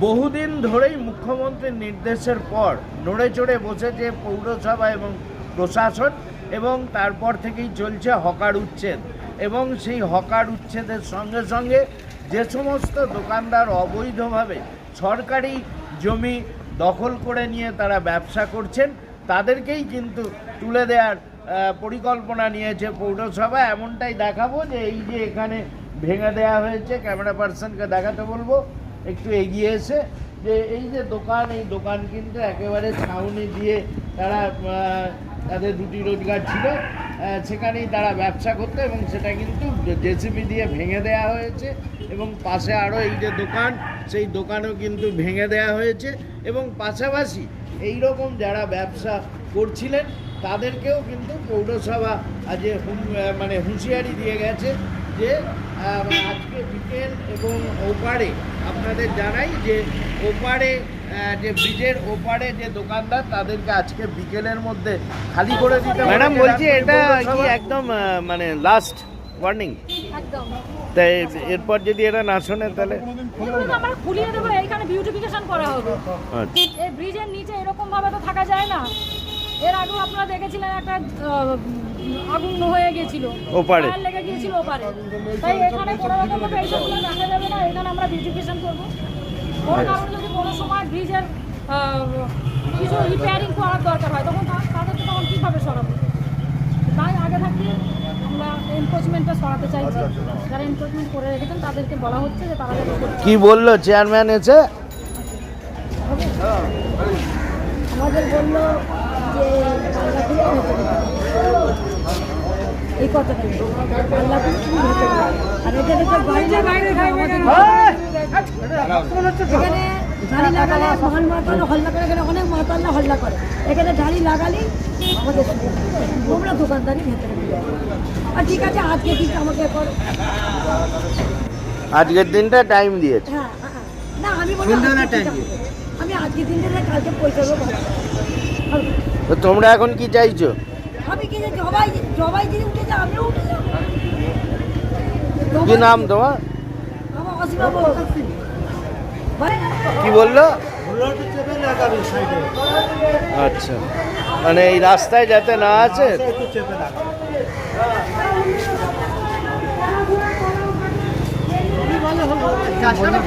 বহুদিন ধরেই মুখ্যমন্ত্রীর নির্দেশের পর নড়ে চড়ে বসেছে পৌরসভা এবং প্রশাসন এবং তারপর থেকেই চলছে হকার উচ্ছেদ। এবং সেই হকার উচ্ছেদের সঙ্গে সঙ্গে যে সমস্ত দোকানদার অবৈধভাবে সরকারি জমি দখল করে নিয়ে তারা ব্যবসা করছেন, তাদেরকেই কিন্তু তুলে দেওয়ার পরিকল্পনা নিয়েছে পৌরসভা, এমনটাই দেখাবো যে এই যে এখানে ভেঙে দেওয়া হয়েছে ক্যামেরা পার্সনকে দেখাতে বলব। একটু এগিয়ে এসে যে এই যে দোকান, এই দোকান কিন্তু একেবারে ছাউনি দিয়ে তারা তাদের রুটি রোজগার ছিল। সেখানেই তারা ব্যবসা করতো এবং সেটা কিন্তু জেসিবি দিয়ে ভেঙে দেওয়া হয়েছে এবং পাশে আরও এই যে দোকান, সেই দোকানও কিন্তু ভেঙে দেওয়া হয়েছে এবং পাশাপাশি এই রকম যারা ব্যবসা করছিলেন তাদেরকেও কিন্তু পৌরসভা যে হুম- মানে হুঁশিয়ারি দিয়ে গেছে যে মানে আজকে বিকেল এবং ওপারে আপনাদের জানাই যে ওপারে যে ব্রিজের ওপারে যে দোকানদার তাদেরকে আজকে বিকেলের মধ্যে খালি করে দিতে ম্যাডাম বলছি এটা কি একদম মানে লাস্ট ওয়ার্নিং একদম। তাই এরপর যদি এরা না শোনে তাহলে আমরা খুলিয়ে দেবো এইখানে বিউটিফিকেশন করা হবে। আচ্ছা। এই ব্রিজের নিচে এরকম ভাবে তো থাকা যায় না। এর আগেও আপনারা দেখেছিলেন একটা আগুন হয়ে গেছিল। ওপারে। লেগে গিয়েছিল ওপারে। তাই এখানে কোনো রকম এইসবগুলো দেখা যাবে না এখানে আমরা বিউটিফিকেশন করব। কোনো কারণে যদি কোনো সময় ব্রিজের কিছু রিপেয়ারিং করার দরকার হয় তখন তাদেরকে তখন কীভাবে সরাবো? তাই আগে থাকতে আমরা সরাতে চাইছি। যারা করে রেখেছেন তাদেরকে বলা হচ্ছে যে তারা কি বলল চেয়ারম্যান এসে? আমাদের বলল এই কথাটা। আর এখানে ঢাড়ি লাগালে মহান মাতাল হল্লা করে এখানে অনেক মাতাল্লা হল্লা করে এখানে ঢাড়ি লাগালেই আমাদের তোমরা দোকানদারি ভেতরে আর ঠিক আছে আজকে ঠিক আমাকে করো আজকের দিনটা টাইম দিয়েছে হ্যাঁ হ্যাঁ, হ্যাঁ। না আমি। আমি আজকে দিনটা কালকে পয়সা দেবো। তো তোমরা এখন কি চাইছো? আমি কি যে জবাই জবাই যদি উঠে যায় আমিও উঠে যাব। কি নাম তোমার? আমার অসীমা বউ কি বলল? আচ্ছা। মানে এই রাস্তায় যাতে না আছে?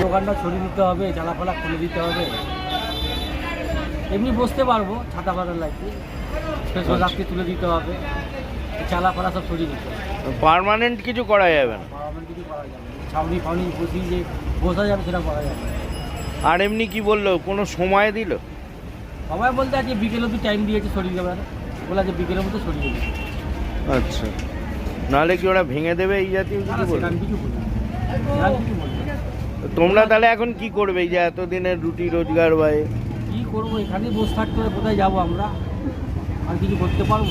দোকানটা ছড়িয়ে দিতে হবে জ্বালাফালা খুলে দিতে হবে। এমনি বসতে পারব ছাতা পাতা লাগবে স্পেশাল রাত্রি তুলে দিতে হবে চালাফালা সব ছড়িয়ে দিতে হবে পার্মানেন্ট কিছু করা যাবে না পার্মানেন্ট কিছু করা যাবে না। ছাউনি ফাউনি বসিয়ে যে বসা যাবে সেটা করা যাবে না। আর এমনি কি বলল কোনো সময় দিল সবাই বলতে আজকে বিকেলে তো টাইম দিয়েছে সরিয়ে দেবে না বলে আজকে বিকেলের মধ্যে সরিয়ে দেবে আচ্ছা নাহলে কি ওরা ভেঙে দেবে এই জাতীয় না, কিছু না, সেটা বলবে আমি কিছু বলি না। সেটা আমি কিছু বলি না। তোমরা তাহলে এখন কি করবে এই যে এতদিনের রুটি রোজগার বা এ? কী করব? এখানেই বসে থাকতে হবে কোথায় যাব আমরা? আর কিছু করতে পারব?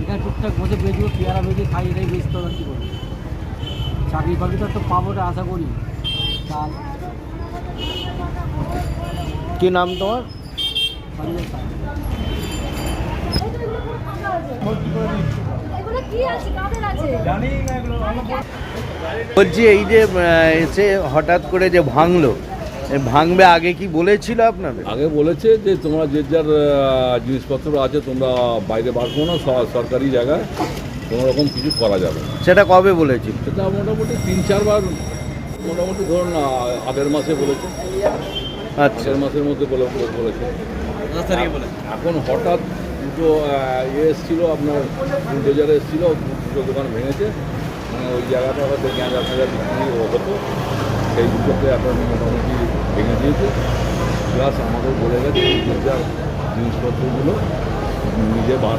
এখানে টুকটাক বসে বেচবো পেয়ারা বেঁচে খাই এটাই বেচতে হবে কী করব? চাকরি বাকরি তো একটা পাবো এটা আশা করি। তার কি নাম তোমার? এগুলো কি আছে কাদের আছে বলছি এই যে এসে হঠাৎ করে যে ভাঙলো ভাঙবে আগে কি বলেছিল আপনাদের? আগে বলেছে যে তোমরা যে যার জিনিসপত্র আছে তোমরা বাইরে বার করো না সরকারি জায়গায় কোনো রকম কিছু করা যাবে না। সেটা কবে বলেছিল? সেটা মোটামুটি তিন চারবার মোটামুটি ধরুন আগের মাসে বলেছে। আচ্ছা। আগের মাসের মধ্যে বলে বলে- বলেছে। এখন হঠাৎ দুটো ইয়ে এসেছিল আপনার বুলডোজার এসেছিল দুটো দোকান ভেঙেছে। মানে ওই জায়গাটা হয়তো গ্যাঁজা ফেঁজা বিক্রি হতো। সেই দুটোকে এখন মোটামুটি ভেঙে দিয়েছে। প্লাস আমাদের বলে গেছে যে যার জিনিসপত্রগুলো নিজে বার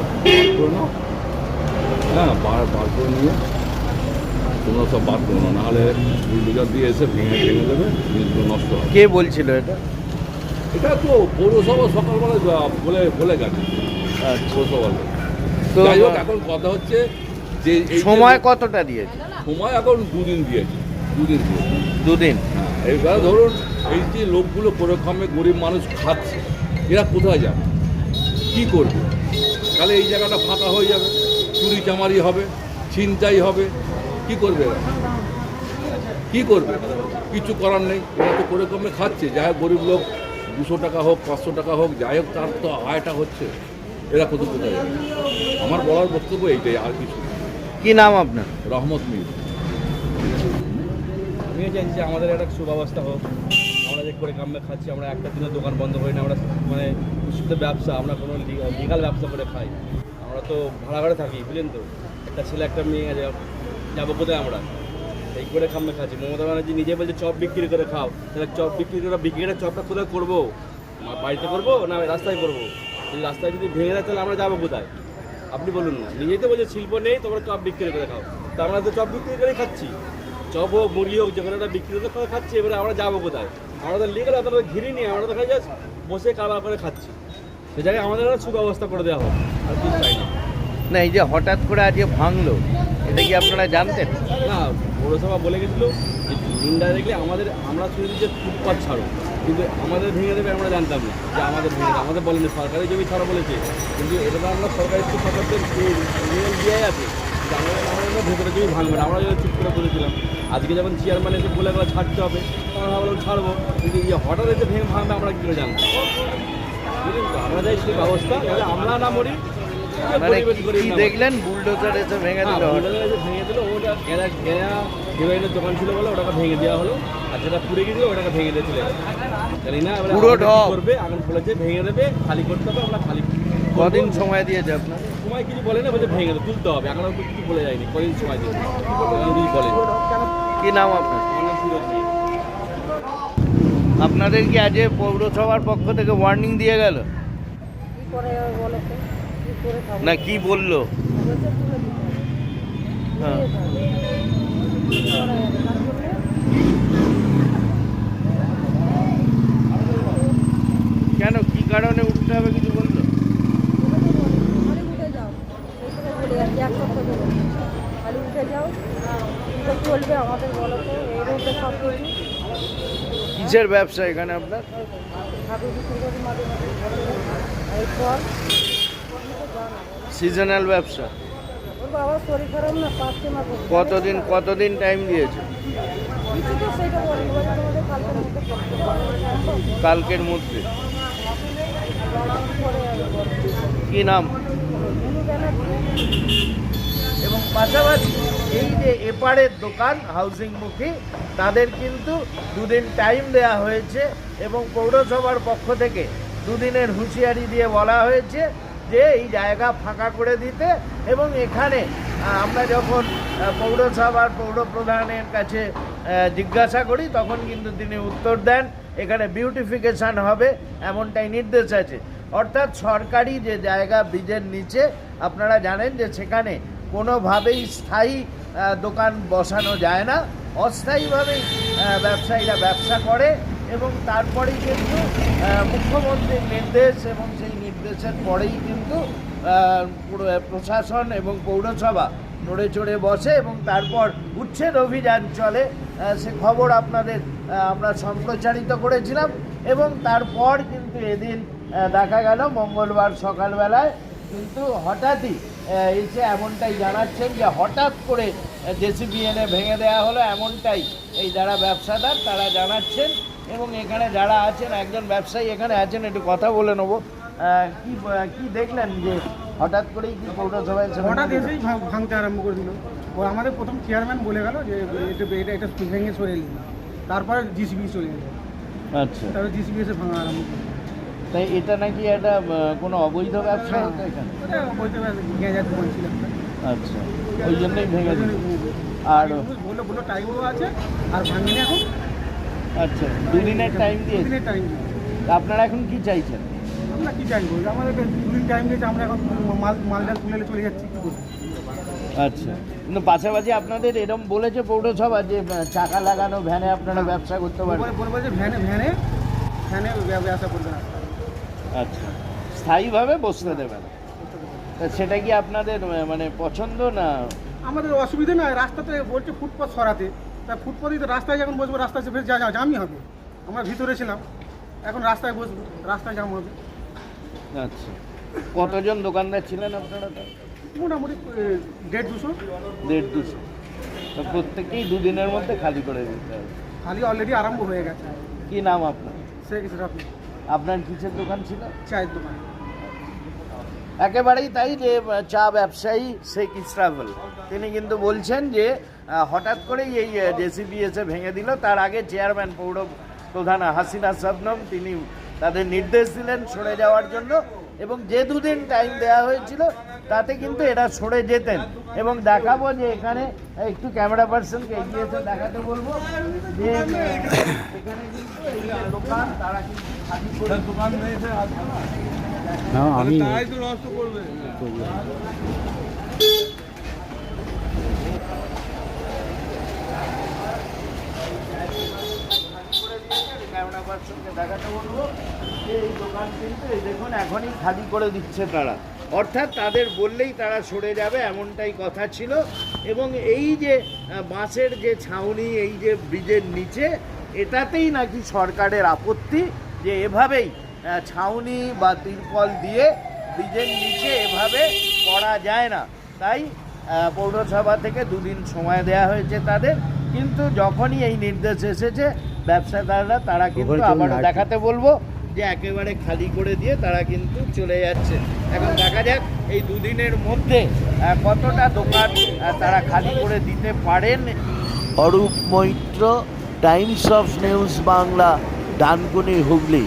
করে নাও। হ্যাঁ বার বার করে নিয়ে তোমরা সব বার করো না নাহলে বুলডোজার দিয়ে এসে ভেঙে ভেঙে দেবে জিনিসগুলো নষ্ট হবে। কে বলছিল এটা? এটা তো পৌরসভা সকালবেলা বলে বলে গেছে। আচ্ছা। পৌরসভা তো যাই হোক এখন কথা হচ্ছে যে যে- সময় কতটা দিয়েছে? সময় এখন দুদিন দিয়েছে। দুদিন দিয়েছে। দুদিন। হ্যাঁ এইবার ধরুন এই যে লোকগুলো কোনোরকমে গরিব মানুষ খাচ্ছে এরা কোথায় যাবে? কি করবে? তাহলে এই জায়গাটা ফাঁকা হয়ে যাবে চুরি চামারি হবে ছিনতাই হবে কি করবে এরা? কি করবে? কিছু করার নেই এরা তো করে কমে খাচ্ছে যাই হোক গরিব লোক দুশো টাকা হোক পাঁচশো টাকা হোক যাই হোক তার তো আয়টা হচ্ছে এরা কত কোথায় যাবে? আমার বলার বক্তব্য এইটাই আর কিছু। কি নাম আপনার? রহমত মির আমিও চাইছি আমাদের একটা সুব্যবস্থা হোক। আমরা যে করে কামে খাচ্ছি, আমরা একটা দিনের দোকান বন্ধ করি না, আমরা মানে শুধু ব্যবসা, আমরা কোনো লিগাল ব্যবসা করে খাই। আমরা তো ভাড়া থাকি, বুঝলেন তো? একটা ছেলে, একটা মেয়ে আছে যাব কোথায় আমরা? এই করে কামে খাচ্ছি। মমতা ব্যানার্জি নিজে বলছে, চপ বিক্রি করে খাও। তাহলে চপ বিক্রি করে বিক্রি করে চপটা কোথায় করব? বাড়িতে করব না রাস্তায় করব? যদি রাস্তায় যদি ভেঙে যায়, তাহলে আমরা যাব কোথায়? আপনি বলুন না। নিজেই তো বলছে, শিল্প নেই, তোমরা চপ বিক্রি করে খাও। তা আমরা তো চপ বিক্রি করে খাচ্ছি। চপ হোক মুরগি হোক যেখানে একটা বিক্রি করে খাচ্ছি এবারে আমরা যাব কোথায়? আমরা তো লিগাল অতটা ঘিরি নিয়ে আমরা তো খাই জাস্ট বসে কারবার করে খাচ্ছি। সে জায়গায় আমাদের একটা সুব্যবস্থা করে দেওয়া হোক আর কিছু চাই না। না এই যে হঠাৎ করে আজকে ভাঙলো এটা কি আপনারা জানতেন? না পৌরসভা বলে গেছিল যে ইনডাইরেক্টলি আমাদের আমরা শুনেছি যে ফুটপাথ ছাড়ো কিন্তু আমাদের ভেঙে দেবে আমরা জানতাম না। যে আমাদের ভেঙে দেবে আমাদের বলেনি সরকারি জমি ছাড়ো বলেছে। কিন্তু এটা তো আমরা সরকারি সরকারদের নিয়ম দিয়ে আছে। যে আমাদের আমাদের ভেতরে জমি ভাঙবে না আমরা চুপ করে বলেছিলাম আজকে যখন চেয়ারম্যান এসে বলে গেলো ছাড়তে হবে তখন আমরা বললাম ছাড়বো। কিন্তু এই হঠাৎ এসে ভেঙে ভাঙবে আমরা কী করে বুঝলেন আমরা যাই সেই ব্যবস্থা আমরা না মরি মানে। দেখলেন? বুলডোজার এসে ভেঙে হ্যাঁ, দিল হঠাৎ? ভেঙে দিল ওটা গেরা গেরা হিরোইনের দোকান ছিল বলে ওটাকে ভেঙে দেওয়া হলো আর যেটা পুড়ে গিয়েছিল ওটাকে ভেঙে দিয়ে চলে জানি না পুরো করবে এখন বলেছে ভেঙে দেবে খালি করতে হবে আমরা খালি কদিন সময় দিয়েছে আপনার? সময় কিছু বলে না বলছে ভেঙে তুলতে হবে। এখন কিছু বলে যায়নি কদিন সময় দেবে। যদি বলে। কি নাম আপনার। আপনাদের কি আজকে পৌরসভার পক্ষ থেকে ওয়ার্নিং দিয়ে গেল? না কি বলল। হ্যাঁ। কেন কি কারণে উঠতে হবে কিছু বলল খালি উঠে যাও সেই করে বলে যাচ্ছি কিসের ব্যবসা এখানে আপনার? সিজনাল ব্যবসা। কতদিন কতদিন টাইম দিয়েছে? কালকের কালকের মধ্যে। কি নাম? এবং পাশাপাশি এই যে এপারের দোকান হাউজিং মুখী, তাদের কিন্তু দুদিন টাইম দেওয়া হয়েছে এবং পৌরসভার পক্ষ থেকে দুদিনের হুঁশিয়ারি দিয়ে বলা হয়েছে যে এই জায়গা ফাঁকা করে দিতে এবং এখানে আমরা যখন পৌরসভার পৌরপ্রধানের কাছে জিজ্ঞাসা করি, তখন কিন্তু তিনি উত্তর দেন, এখানে বিউটিফিকেশন হবে, এমনটাই নির্দেশ আছে। অর্থাৎ সরকারি যে জায়গা ব্রিজের নিচে, আপনারা জানেন যে সেখানে কোনোভাবেই স্থায়ী দোকান বসানো যায় না। অস্থায়ীভাবেই ব্যবসায়ীরা ব্যবসা করে এবং তারপরেই কিন্তু মুখ্যমন্ত্রীর নির্দেশ এবং সেই নির্দেশের পরেই কিন্তু প্রশাসন এবং পৌরসভা নড়ে চড়ে বসে এবং তারপর উচ্ছেদ অভিযান চলে। সে খবর আপনাদের আমরা সম্প্রচারিত করেছিলাম এবং তারপর কিন্তু এদিন দেখা গেল মঙ্গলবার সকালবেলায় কিন্তু হঠাৎই এসে এমনটাই জানাচ্ছেন যে হঠাৎ করে জেসিবি এনে ভেঙে দেওয়া হলো এমনটাই এই যারা ব্যবসাদার তারা জানাচ্ছেন এবং এখানে যারা আছেন একজন ব্যবসায়ী এখানে আছেন একটু কথা বলে নেব। কি কি দেখলেন যে হঠাৎ করেই কি পৌরসভায় হঠাৎ এসেই ভাঙ- ভাঙতে আরম্ভ করে দিল। ও আমাদের প্রথম চেয়ারম্যান বলে গেল যে এটা এটা এটা ভেঙে সরে এলি। তারপরে জিসিবি চলে গেল আচ্ছা। তারপরে জিসিবি এসে ভাঙা আরম্ভ করল। তাই এটা নাকি একটা কোনো অবৈধ ব্যবসা? হতো এখানে ছিল। একটা। আচ্ছা ওই জন্যই ভেঙে দিল। আর টাইমও আছে আর ভাঙেনি এখন। আচ্ছা দুদিনের টাইম দুদিনের টাইম আপনারা এখন কি চাইছেন? আমরা কি চাইব? আমাদের দুদিন টাইম দিয়েছে আমরা এখন মাল মালডাল তুলে চলে যাচ্ছি কী করব? আচ্ছা কিন্তু পাশাপাশি আপনাদের এরকম বলেছে পৌরসভা যে চাকা লাগানো ভ্যানে আপনারা ব্যবসা করতে পারবেন। ভ্যানে ভ্যানে ভ্যানে ব্যবসা করবে না আচ্ছা। স্থায়ীভাবে বসতে দেবেন। তা সেটা কি আপনাদের মানে পছন্দ না? আমাদের অসুবিধা নয় রাস্তাতে বলছে ফুটপাথ সরাতে। তা ফুটপাথই তো রাস্তায় যখন বসবো রাস্তায় যা যা- জামই হবে। আমরা ভিতরে ছিলাম এখন রাস্তায় বসবো রাস্তায় জাম হবে। আচ্ছা। কতজন দোকানদার ছিলেন আপনারা? তো মোটামুটি দেড় দুশো। দেড় দুশো। প্রত্যেকেই দুদিনের মধ্যে খালি করে দিতে হবে। খালি অলরেডি আরম্ভ হয়ে গেছে। কি নাম আপনার? সে কিছু আপনি আপনার কিসের দোকান ছিল? চায়ের দোকান। একেবারেই তাই যে চা ব্যবসায়ী শেখ ইসরাফল। তিনি কিন্তু বলছেন যে হঠাৎ করেই এই জেসিবি এসে ভেঙে দিল। তার আগে চেয়ারম্যান পৌর প্রধান হাসিনা সবনম তিনি তাদের নির্দেশ দিলেন সরে যাওয়ার জন্য। এবং যে দুদিন টাইম দেওয়া হয়েছিল তাতে কিন্তু এরা সরে যেতেন। এবং দেখাবো যে এখানে একটু ক্যামেরা পার্সনকে এগিয়ে এসে দেখাতে বলব যে এখানে কিন্তু দোকান তারা কিন্তু দোকান আমি ক্যামেরা পার্সনকে দেখাতে বলব যে এই দোকান কিন্তু দেখুন এখনই খালি করে দিচ্ছে তারা। অর্থাৎ তাদের বললেই তারা সরে যাবে এমনটাই কথা ছিল। এবং এই যে বাঁশের যে ছাউনি এই যে ব্রিজের নিচে এটাতেই নাকি সরকারের আপত্তি যে এভাবেই ছাউনি বা তিরপল দিয়ে ব্রিজের নিচে এভাবে করা যায় না। তাই পৌরসভা থেকে দুদিন সময় দেওয়া হয়েছে তাদের। কিন্তু যখনই এই নির্দেশ এসেছে ব্যবসাদাররা তারা কিন্তু ওখানে কেউ আবার দেখাতে বলব যে একেবারে খালি করে দিয়ে তারা কিন্তু চলে যাচ্ছে। এখন দেখা যাক এই দুদিনের মধ্যে কতটা দোকান তারা খালি করে দিতে পারেন। Arup Maitra, times of news Bangla, Dankuni Hooghly.